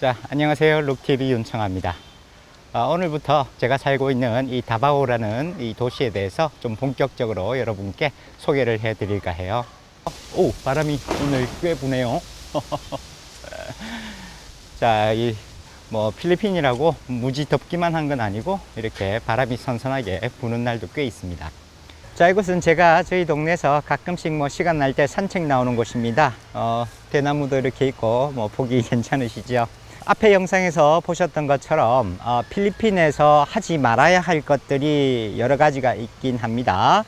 자, 안녕하세요. 룩TV 윤청아입니다. 아, 오늘부터 제가 살고 있는 이 다바오라는 이 도시에 대해서 좀 본격적으로 여러분께 소개를 해드릴까 해요. 어, 오, 바람이 오늘 꽤 부네요. 자, 이 뭐 필리핀이라고 무지 덥기만 한 건 아니고 이렇게 바람이 선선하게 부는 날도 꽤 있습니다. 자, 이곳은 제가 저희 동네에서 가끔씩 뭐 시간 날 때 산책 나오는 곳입니다. 어, 대나무도 이렇게 있고 뭐 보기 괜찮으시죠? 앞에 영상에서 보셨던 것처럼 어, 필리핀에서 하지 말아야 할 것들이 여러 가지가 있긴 합니다.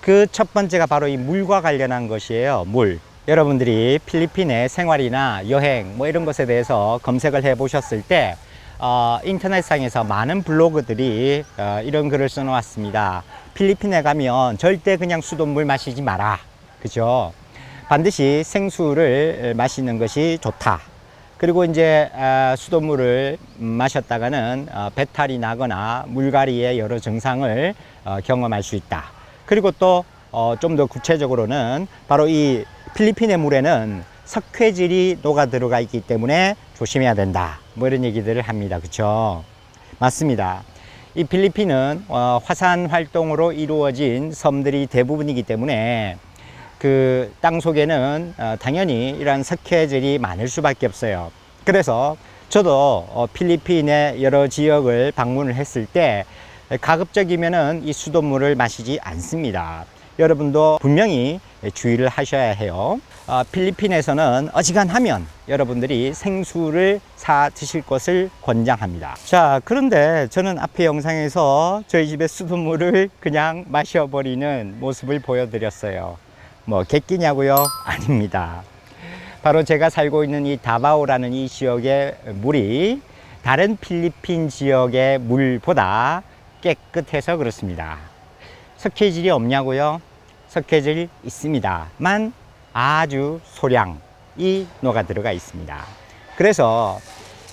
그 첫 번째가 바로 이 물과 관련한 것이에요. 물. 여러분들이 필리핀의 생활이나 여행 뭐 이런 것에 대해서 검색을 해 보셨을 때 어, 인터넷상에서 많은 블로그들이 어, 이런 글을 써놓았습니다. 필리핀에 가면 절대 그냥 수돗물 마시지 마라. 그죠? 반드시 생수를 마시는 것이 좋다. 그리고 이제 아, 수돗물을 마셨다가는 어, 배탈이 나거나 물갈이의 여러 증상을 어, 경험할 수 있다. 그리고 또좀더 구체적으로는 바로 이 필리핀의 물에는 석회질이 녹아 들어가 있기 때문에 조심해야 된다. 뭐 이런 얘기들을 합니다. 그렇죠? 맞습니다. 이 필리핀은 어, 화산 활동으로 이루어진 섬들이 대부분이기 때문에 그 땅 속에는 어, 당연히 이러한 석회질이 많을 수밖에 없어요. 그래서 저도 어, 필리핀의 여러 지역을 방문을 했을 때 가급적이면은 이 수돗물을 마시지 않습니다. 여러분도 분명히 주의를 하셔야 해요. 어, 필리핀에서는 어지간하면 여러분들이 생수를 사 드실 것을 권장합니다. 자, 그런데 저는 앞에 영상에서 저희 집의 수돗물을 그냥 마셔버리는 모습을 보여드렸어요. 뭐, 객기냐고요? 아닙니다. 바로 제가 살고 있는 이 다바오라는 이 지역의 물이 다른 필리핀 지역의 물보다 깨끗해서 그렇습니다. 석회질이 없냐고요? 석회질 있습니다만 아주 소량이 녹아 들어가 있습니다. 그래서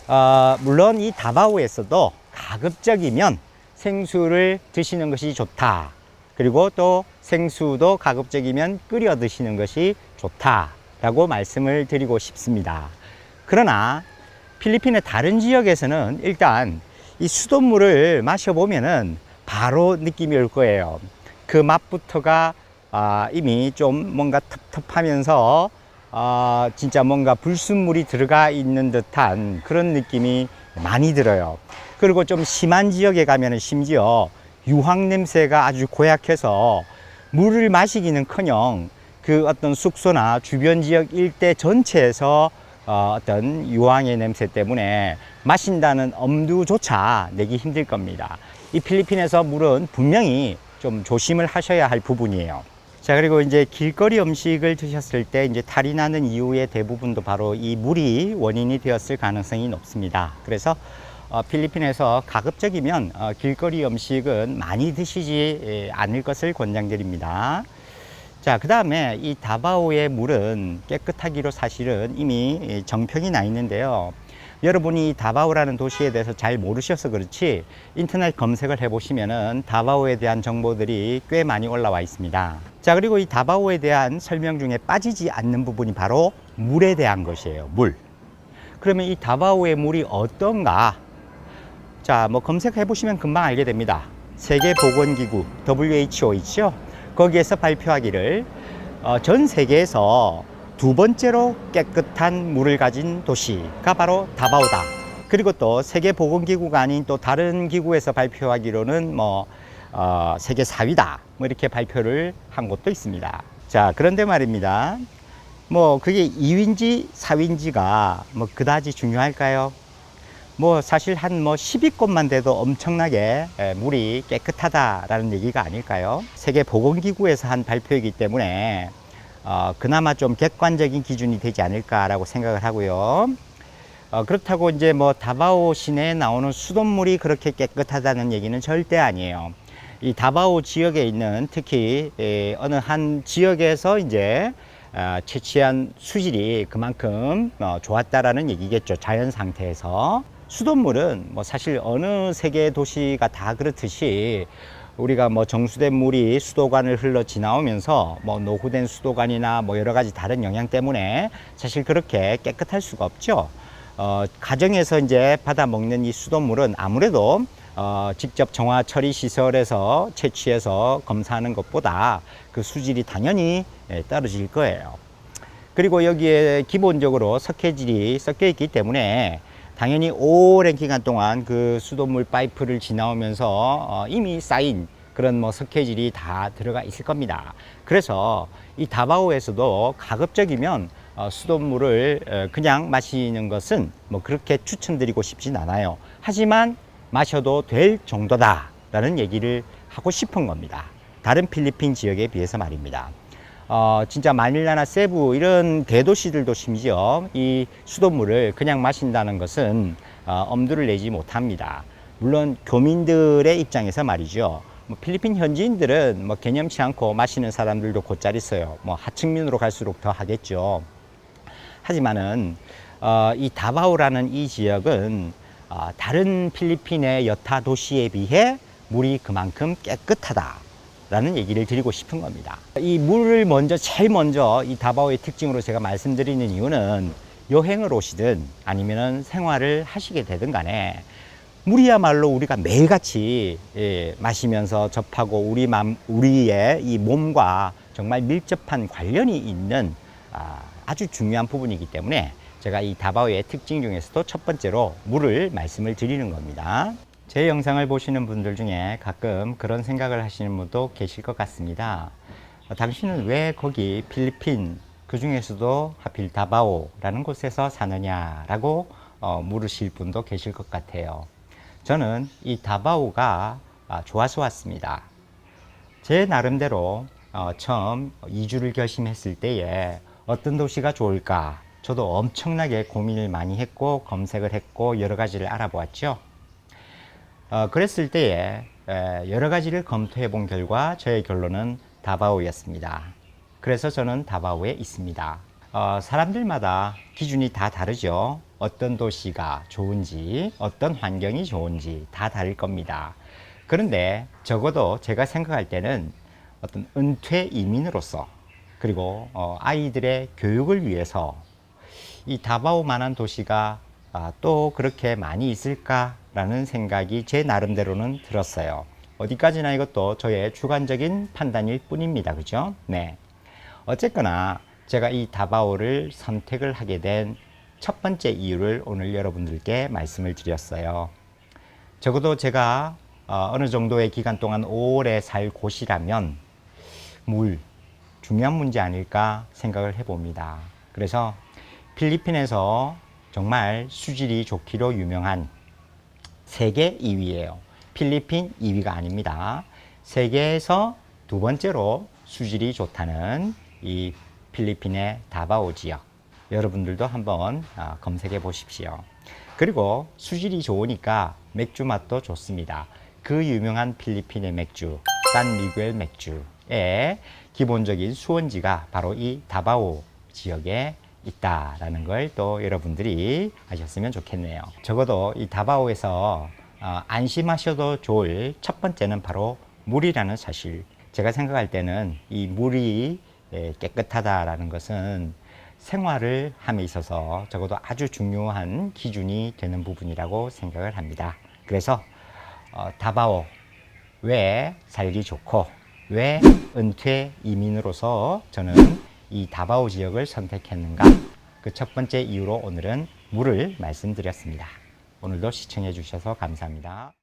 어, 물론 이 다바오에서도 가급적이면 생수를 드시는 것이 좋다. 그리고 또 생수도 가급적이면 끓여 드시는 것이 좋다라고 말씀을 드리고 싶습니다. 그러나 필리핀의 다른 지역에서는 일단 이 수돗물을 마셔보면은 바로 느낌이 올 거예요. 그 맛부터가 아, 이미 좀 뭔가 텁텁하면서 아, 진짜 뭔가 불순물이 들어가 있는 듯한 그런 느낌이 많이 들어요. 그리고 좀 심한 지역에 가면은 심지어 유황 냄새가 아주 고약해서 물을 마시기는 커녕 그 어떤 숙소나 주변 지역 일대 전체에서 어, 어떤 유황의 냄새 때문에 마신다는 엄두조차 내기 힘들 겁니다. 이 필리핀에서 물은 분명히 좀 조심을 하셔야 할 부분이에요. 자, 그리고 이제 길거리 음식을 드셨을 때 이제 탈이 나는 이유의 대부분도 바로 이 물이 원인이 되었을 가능성이 높습니다. 그래서 어, 필리핀에서 가급적이면 어, 길거리 음식은 많이 드시지 예, 않을 것을 권장드립니다. 자, 그 다음에 이 다바오의 물은 깨끗하기로 사실은 이미 정평이 나 있는데요. 여러분이 다바오라는 도시에 대해서 잘 모르셔서 그렇지 인터넷 검색을 해보시면은 다바오에 대한 정보들이 꽤 많이 올라와 있습니다. 자, 그리고 이 다바오에 대한 설명 중에 빠지지 않는 부분이 바로 물에 대한 것이에요. 물. 그러면 이 다바오의 물이 어떤가? 자, 뭐 검색해 보시면 금방 알게 됩니다. 세계보건기구 WHO 있죠? 거기에서 발표하기를 어, 전 세계에서 두 번째로 깨끗한 물을 가진 도시가 바로 다바오다. 그리고 또 세계보건기구가 아닌 또 다른 기구에서 발표하기로는 뭐 어, 세계 4위다. 뭐 이렇게 발표를 한 곳도 있습니다. 자, 그런데 말입니다. 뭐 그게 2위인지 4위인지가 뭐 그다지 중요할까요? 뭐 사실 한 뭐 10위권만 돼도 엄청나게 에, 물이 깨끗하다라는 얘기가 아닐까요? 세계 보건기구에서 한 발표이기 때문에 어, 그나마 좀 객관적인 기준이 되지 않을까라고 생각을 하고요. 어, 그렇다고 이제 뭐 다바오 시내에 나오는 수돗물이 그렇게 깨끗하다는 얘기는 절대 아니에요. 이 다바오 지역에 있는 특히 에, 어느 한 지역에서 이제 어, 채취한 수질이 그만큼 어, 좋았다라는 얘기겠죠. 자연 상태에서. 수돗물은 뭐 사실 어느 세계 도시가 다 그렇듯이 우리가 뭐 정수된 물이 수도관을 흘러 지나오면서 뭐 노후된 수도관이나 뭐 여러 가지 다른 영향 때문에 사실 그렇게 깨끗할 수가 없죠. 어, 가정에서 이제 받아 먹는 이 수돗물은 아무래도 어, 직접 정화 처리 시설에서 채취해서 검사하는 것보다 그 수질이 당연히 예, 떨어질 거예요. 그리고 여기에 기본적으로 석회질이 섞여 있기 때문에 당연히 오랜 기간 동안 그 수돗물 파이프를 지나오면서 어, 이미 쌓인 그런 뭐 석회질이 다 들어가 있을 겁니다. 그래서 이 다바오에서도 가급적이면 어, 수돗물을 어, 그냥 마시는 것은 뭐 그렇게 추천드리고 싶진 않아요. 하지만 마셔도 될 정도다라는 얘기를 하고 싶은 겁니다. 다른 필리핀 지역에 비해서 말입니다. 어, 진짜 마닐라나 세부 이런 대도시들도 심지어 이 수돗물을 그냥 마신다는 것은 어, 엄두를 내지 못합니다. 물론 교민들의 입장에서 말이죠. 뭐 필리핀 현지인들은 뭐 개념치 않고 마시는 사람들도 곧잘 있어요. 뭐 하층민으로 갈수록 더 하겠죠. 하지만은 어, 이 다바오라는 이 지역은 어, 다른 필리핀의 여타 도시에 비해 물이 그만큼 깨끗하다 라는 얘기를 드리고 싶은 겁니다. 이 물을 먼저 제일 먼저 이 다바오의 특징으로 제가 말씀드리는 이유는 여행을 오시든 아니면은 생활을 하시게 되든 간에 물이야말로 우리가 매일같이 예, 마시면서 접하고 우리 맘, 우리의 이 몸과 정말 밀접한 관련이 있는 아, 아주 중요한 부분이기 때문에 제가 이 다바오의 특징 중에서도 첫 번째로 물을 말씀을 드리는 겁니다. 제 영상을 보시는 분들 중에 가끔 그런 생각을 하시는 분도 계실 것 같습니다. 어, 당신은 왜 거기 필리핀 그 중에서도 하필 다바오라는 곳에서 사느냐라고 어, 물으실 분도 계실 것 같아요. 저는 이 다바오가 아, 좋아서 왔습니다. 제 나름대로 어, 처음 이주를 결심했을 때에 어떤 도시가 좋을까 저도 엄청나게 고민을 많이 했고 검색을 했고 여러 가지를 알아보았죠. 어, 그랬을 때에 에, 여러 가지를 검토해 본 결과 저의 결론은 다바오였습니다. 그래서 저는 다바오에 있습니다. 어, 사람들마다 기준이 다 다르죠. 어떤 도시가 좋은지, 어떤 환경이 좋은지 다 다를 겁니다. 그런데 적어도 제가 생각할 때는 어떤 은퇴 이민으로서 그리고 어, 아이들의 교육을 위해서 이 다바오만한 도시가 아, 또 그렇게 많이 있을까라는 생각이 제 나름대로는 들었어요. 어디까지나 이것도 저의 주관적인 판단일 뿐입니다. 그죠? 네. 어쨌거나 제가 이 다바오를 선택을 하게 된 첫 번째 이유를 오늘 여러분들께 말씀을 드렸어요. 적어도 제가 어, 어느 정도의 기간 동안 오래 살 곳이라면 물, 중요한 문제 아닐까 생각을 해봅니다. 그래서 필리핀에서 정말 수질이 좋기로 유명한 세계 2위예요. 필리핀 2위가 아닙니다. 세계에서 두 번째로 수질이 좋다는 이 필리핀의 다바오 지역. 여러분들도 한번 아, 검색해 보십시오. 그리고 수질이 좋으니까 맥주 맛도 좋습니다. 그 유명한 필리핀의 맥주, 산 미구엘 맥주의 기본적인 수원지가 바로 이 다바오 지역에 있다라는 걸 또 여러분들이 아셨으면 좋겠네요. 적어도 이 다바오에서 어, 안심하셔도 좋을 첫 번째는 바로 물이라는 사실. 제가 생각할 때는 이 물이 예, 깨끗하다라는 것은 생활을 함에 있어서 적어도 아주 중요한 기준이 되는 부분이라고 생각을 합니다. 그래서 어, 다바오 왜 살기 좋고 왜 은퇴 이민으로서 저는 이 다바오 지역을 선택했는가 그 첫 번째 이유로 오늘은 물을 말씀드렸습니다. 오늘도 시청해 주셔서 감사합니다.